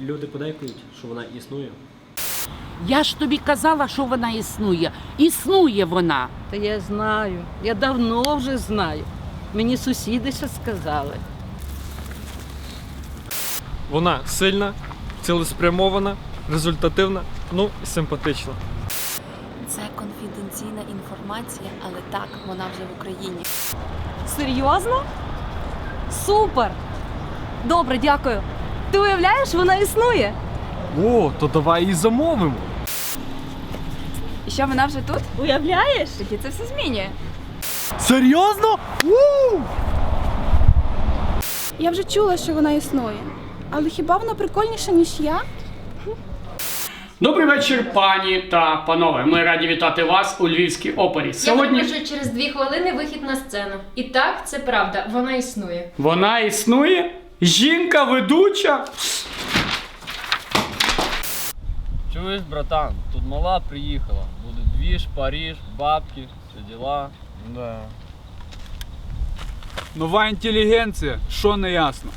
люди подейкують, що вона існує. Я ж тобі казала, що вона існує. Існує вона. Та я знаю, я давно вже знаю. Мені сусіди ще сказали. Вона сильна, цілеспрямована, результативна, ну і симпатична. Це конфіденційна інформація, але так, вона вже в Україні. Серйозно? Супер! Добре, дякую. Ти уявляєш, вона існує. О, то давай її замовимо. І що вона вже тут? Уявляєш? Тоді це все змінює. Серйозно? Я вже чула, що вона існує. Але хіба вона прикольніша, ніж я? Добрий вечір, пані та панове. Ми раді вітати вас у Львівській опері. Сьогодні Я запрошую через дві хвилини вихід на сцену. І так, це правда, вона існує. вона існує. Жінка ведуча. Чуєш, братан, тут мала приїхала. Буде двіж, Париж, бабки, все дела. Да. Нова інтелігенція, що не ясно.